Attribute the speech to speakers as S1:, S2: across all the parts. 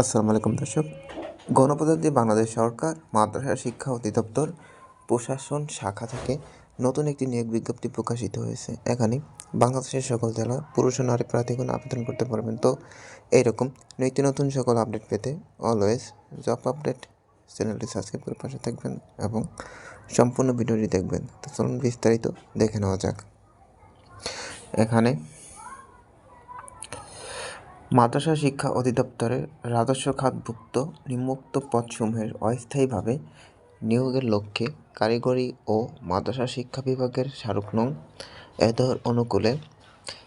S1: আসসালামু আলাইকুম দর্শক। গণপ্রজাতন্ত্রী বাংলাদেশ সরকার, মাদ্রাসা শিক্ষা অধিদপ্তর, প্রশাসন শাখা থেকে নতুন একটি নিয়োগ বিজ্ঞপ্তি প্রকাশিত হয়েছে। এখানে বাংলাদেশের সকল জেলা পুরুষ ও নারী প্রার্থীগণ আবেদন করতে পারবেন। তো এইরকম নিত্য নতুন সকল আপডেট পেতে অলওয়েজ জব আপডেট চ্যানেলটি সাবস্ক্রাইব করে পাশে থাকবেন এবং সম্পূর্ণ ভিডিওটি দেখবেন। তো চলুন বিস্তারিত দেখে নেওয়া যাক। এখানে মাদ্রাসা শিক্ষা অধিদপ্তরের রাজস্ব খাতভুক্ত নিম্নোক্ত পদসমূহের অস্থায়ীভাবে নিয়োগের লক্ষ্যে কারিগরি ও মাদ্রাসা শিক্ষা বিভাগের স্মারক নং এদর অনুকূলে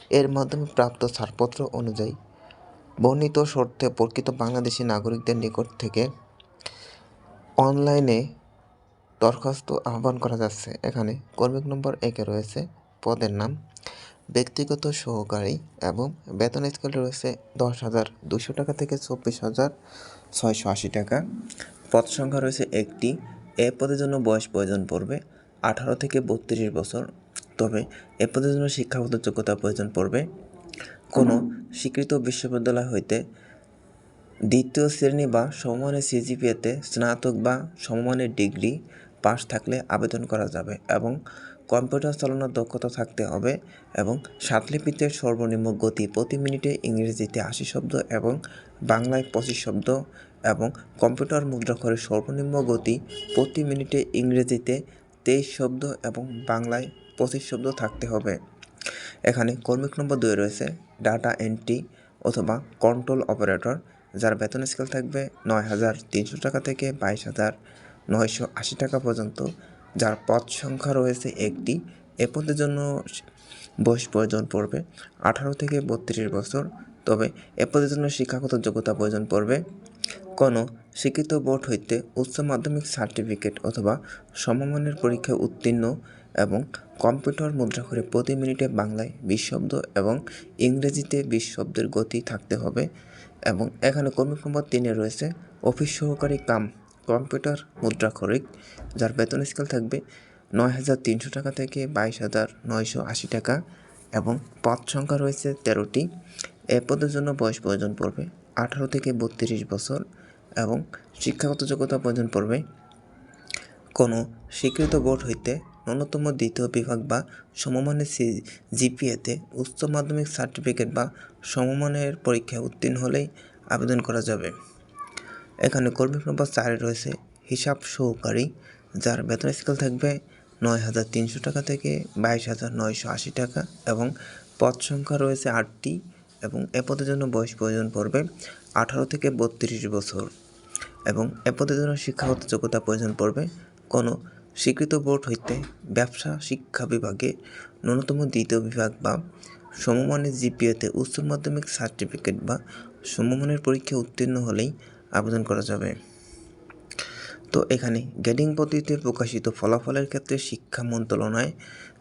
S1: এর মাধ্যমে প্রাপ্ত ছাড়পত্র অনুযায়ী বর্ণিত শর্তে প্রকৃত বাংলাদেশি নাগরিকদের নিকট থেকে অনলাইনে দরখাস্ত আহ্বান করা যাচ্ছে। এখানে কর্মিক নম্বর একে রয়েছে, পদের নাম ব্যক্তিগত সহকারী এবং বেতন স্কেল রয়েছে দশ হাজার দুশো টাকা থেকে চব্বিশ হাজার ছয়শো আশি টাকা। পদ সংখ্যা রয়েছে একটি। এ পদের জন্য বয়স প্রয়োজন পড়বে আঠারো থেকে বত্রিশ বছর। তবে এ পদের জন্য শিক্ষাগত যোগ্যতা প্রয়োজন পড়বে। কোনো স্বীকৃত বিশ্ববিদ্যালয় হইতে দ্বিতীয় শ্রেণি বা সমমানের সিজিপিএতে স্নাতক বা সমমানের ডিগ্রি পাশ থাকলে আবেদন করা যাবে এবং কম্পিউটার চালানোর দক্ষতা থাকতে হবে এবং সাতলিপিতে সর্বনিম্ন গতি প্রতি মিনিটে ইংরেজিতে আশি শব্দ এবং বাংলায় পঁচিশ শব্দ এবং কম্পিউটার মুদ্রাক্ষরের সর্বনিম্ন গতি প্রতি মিনিটে ইংরেজিতে তেইশ শব্দ এবং বাংলায় পঁচিশ শব্দ থাকতে হবে। এখানে কর্মিক নম্বর দুই রয়েছে, ডাটা এন্ট্রি অথবা কন্ট্রোল অপারেটর, যার বেতন স্কেল থাকবে নয় হাজার তিনশো টাকা থেকে বাইশ হাজার নয়শো আশি টাকা পর্যন্ত। যার পদ সংখ্যা রয়েছে একটি। এ পদের জন্য বয়স প্রয়োজন পড়বে আঠারো থেকে বত্রিশ বছর। তবে এ পদের জন্য শিক্ষাগত যোগ্যতা প্রয়োজন পড়বে। কোনো শিক্ষিত বোর্ড হইতে উচ্চ মাধ্যমিক সার্টিফিকেট অথবা সমমানের পরীক্ষায় উত্তীর্ণ এবং কম্পিউটার মুদ্রা করে প্রতি মিনিটে বাংলায় বিশ শব্দ এবং ইংরেজিতে বিশ শব্দের গতি থাকতে হবে এবং এখানে কর্মিক নম্বর তিনে রয়েছে। অফিস সহকারী কাম কম্পিউটার মুদ্রা খরিক যার বেতন স্কেল থাকবে নয় হাজার তিনশো টাকা থেকে বাইশ হাজার নয়শো আশি টাকা এবং পদ সংখ্যা রয়েছে তেরোটি। এ পদের জন্য বয়স প্রয়োজন পড়বে আঠারো থেকে বত্রিশ বছর এবং শিক্ষাগত যোগ্যতা প্রয়োজন পড়বে। কোনো স্বীকৃত বোর্ড হইতে ন্যূনতম দ্বিতীয় বিভাগ বা সমমানের সি জিপিএতে উচ্চ মাধ্যমিক সার্টিফিকেট বা সমমানের পরীক্ষায় উত্তীর্ণ হলেই আবেদন করা যাবে। এখানে কর্মী নম্বর চারে রয়েছে হিসাব সহকারী, যার বেতন স্কেল থাকবে নয় হাজার তিনশো টাকা থেকে বাইশ হাজার নয়শো আশি টাকা এবং পদ সংখ্যা রয়েছে আটটি এবং এ পদের জন্য বয়স প্রয়োজন পড়বে আঠারো থেকে বত্রিশ বছর এবং এ পদের জন্য শিক্ষাগত যোগ্যতা প্রয়োজন পড়বে। কোনো স্বীকৃত বোর্ড হইতে ব্যবসা শিক্ষা বিভাগে ন্যূনতম দ্বিতীয় বিভাগ বা সমমানের জিপিএতে উচ্চ মাধ্যমিক সার্টিফিকেট বা সমমানের পরীক্ষা উত্তীর্ণ হলেই আবেদন করা যাবে। তো এখানে গ্রেডিং পদ্ধতিতে প্রকাশিত ফলাফলের ক্ষেত্রে শিক্ষা মন্ত্রণালয়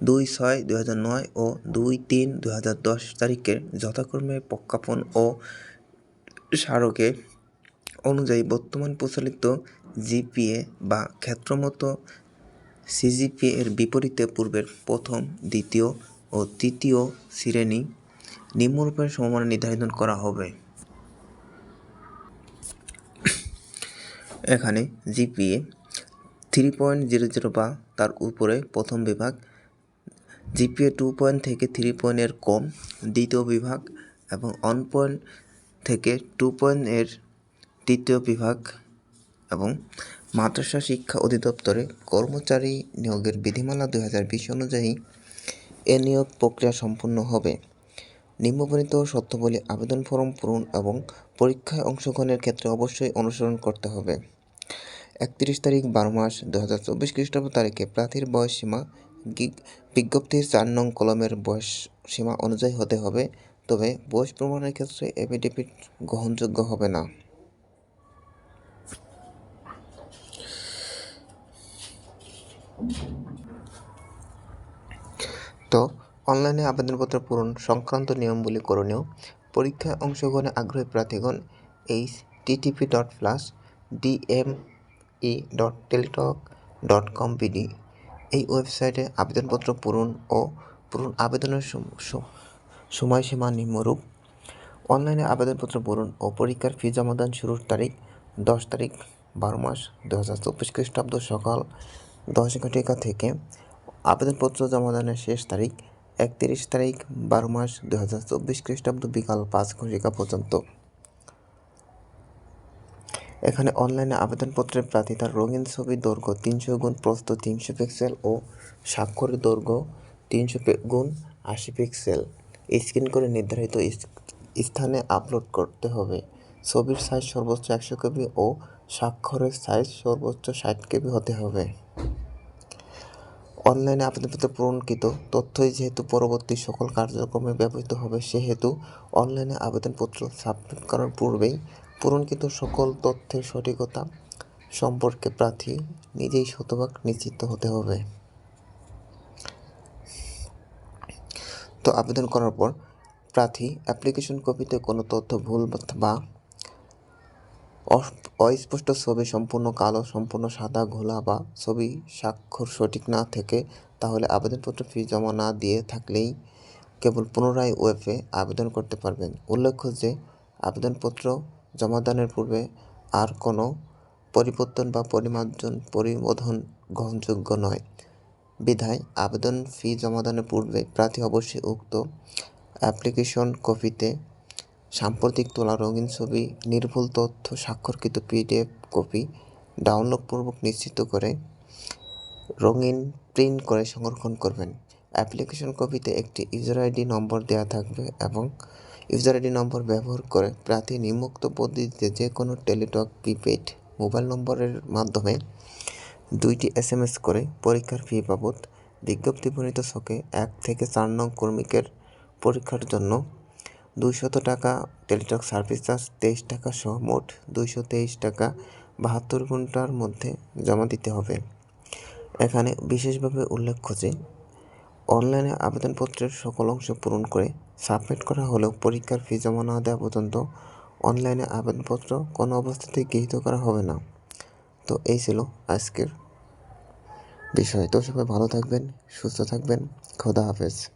S1: দুই ছয় হাজার নয় ও দুই তিন হাজার দশ তারিখের যথাক্রমে প্রজ্ঞাপন ও স্মারকে অনুযায়ী বর্তমান প্রচলিত জিপিএ বা ক্ষেত্রমতো সিজিপিএ এর বিপরীতে পূর্বের প্রথম, দ্বিতীয় ও তৃতীয় শ্রেণি নিম্নরূপের সমমান নির্ধারণ করা হবে। এখানে GPA three point zero zero বা তার উপরে প্রথম বিভাগ, জিপিএ টু পয়েন্ট থেকে থ্রি পয়েন্টের কম, দ্বিতীয় বিভাগ এবং ওয়ান পয়েন্ট থেকে টু পয়েন্ট এর তৃতীয় বিভাগ এবং মাদ্রাসা শিক্ষা অধিদপ্তরে কর্মচারী নিয়োগের বিধিমালা দুই হাজার বিশ অনুযায়ী এ নিয়োগ প্রক্রিয়া সম্পূর্ণ হবে। নিম্নবর্ণিত শর্তাবলী আবেদন ফর্ম পূরণ এবং পরীক্ষায় অংশগ্রহণের ক্ষেত্রে অবশ্যই অনুসরণ করতে হবে। একত্রিশ তারিখ, বারো মাস দু হাজার চব্বিশ খ্রিস্টাব্দ তারিখে প্রার্থীর বয়স সীমা বিজ্ঞপ্তির চার নং কলমের বয়স সীমা অনুযায়ী হতে হবে, তবে বয়স প্রমাণের ক্ষেত্রে এফিডেভিট গ্রহণযোগ্য হবে না। তো, অনলাইনে আবেদনপত্র পূরণ সংক্রান্ত নিয়মগুলি করণীয়। পরীক্ষায় অংশগ্রহণে আগ্রহী প্রার্থীগণ HTTP dot plus DME dot teletalk dot com BD এই ওয়েবসাইটে আবেদনপত্র পূরণ ও পূরণ আবেদনের সময়সীমা নিম্নরূপ। অনলাইনে আবেদনপত্র পূরণ ও পরীক্ষার ফি জমাদান শুরুর তারিখ দশ তারিখ বারো মাস দু হাজার চব্বিশ খ্রিস্টাব্দ সকাল দশ ঘটিকা থেকে আবেদনপত্র জমাদানের শেষ তারিখ একত্রিশ তারিখ বারো মাস দু হাজার চব্বিশ খ্রিস্টাব্দ বিকাল পাঁচ ঘটিকা পর্যন্ত। এখানে অনলাইনে আবেদনপত্রের প্রার্থী তার রঙিন ছবির দৈর্ঘ্য তিনশো গুণ, প্রস্থ তিনশো পিক্সেল ও স্বাক্ষরের দৈর্ঘ্য তিনশো গুণ আশি পিক্সেল। স্ক্যান করে নির্ধারিত স্থানে আপলোড করতে হবে। ছবির সাইজ সর্বোচ্চ একশো কেবি ও স্বাক্ষরের সাইজ সর্বোচ্চ ষাট কেবি হতে হবে। অনলাইনে আবেদনপত্র পূরণকৃত তথ্যই যেহেতু পরবর্তী সকল কার্যক্রমে ব্যবহৃত হবে, সেহেতু অনলাইনে আবেদনপত্র সাবমিট করার পূর্বেই পূরণকৃত সকল তথ্যের সঠিকতা সম্পর্কে প্রার্থী নিজেই শতভাগ নিশ্চিত হতে হবে। তো আবেদন করার পর প্রার্থী অ্যাপ্লিকেশন কপিতে কোনো তথ্য ভুল বা অস্পষ্ট ছবি সম্পূর্ণ কালো, সম্পূর্ণ সাদা, ঘোলা বা ছবি স্বাক্ষর সঠিক না থেকে তাহলে আবেদনপত্র ফি জমা না দিয়ে থাকলেই কেবল পুনরায় ওয়েবে আবেদন করতে পারবেন। উল্লেখ্য যে আবেদনপত্র জমাদানের পূর্বে আর কোনো পরিবর্তন বা পরিমার্জন পরিবোধন গ্রহণযোগ্য নয়। বিধায় আবেদন ফি জমাদানের পূর্বে প্রার্থী অবশ্যই উক্ত অ্যাপ্লিকেশন কপিতে সাম্প্রতিক তোলা রঙিন ছবি, নির্ভুল তথ্য, স্বাক্ষরকৃত পিডিএফ কপি ডাউনলোডপূর্বক নিশ্চিত করে রঙিন প্রিন্ট করে সংরক্ষণ করবেন। অ্যাপ্লিকেশন কপিতে একটি ইউজার আইডি নম্বর দেওয়া থাকবে এবং ইউজার আইডি নম্বর ব্যবহার করে প্রার্থী নিম্নোক্ত পদ্ধতিতে যে কোনো টেলিটক প্রিপেড মোবাইল নম্বরের মাধ্যমে দুইটি এস এম এস করে পরীক্ষার ফি বাবদ বিজ্ঞপ্তি প্রণীত ছকে এক থেকে চার নং কর্মীকের পরীক্ষার জন্য দুইশত টাকা, টেলিটক সার্ভিস চার্জ তেইশ টাকা সহ মোট দুইশো তেইশ টাকা বাহাত্তর ঘণ্টার মধ্যে জমা দিতে হবে। এখানে বিশেষভাবে উল্লেখ্য যে অনলাইনে আবেদনপত্রের সকল অংশ পূরণ করে সাবমিট করা হলেও পরীক্ষার ফি জমা না দেওয়া পর্যন্ত অনলাইনে আবেদনপত্র কোনো অবস্থাতেই গৃহীত করা হবে না। তো এই ছিল আজকের বিষয়। তো সবাই ভালো থাকবেন, সুস্থ থাকবেন। খোদা হাফেজ।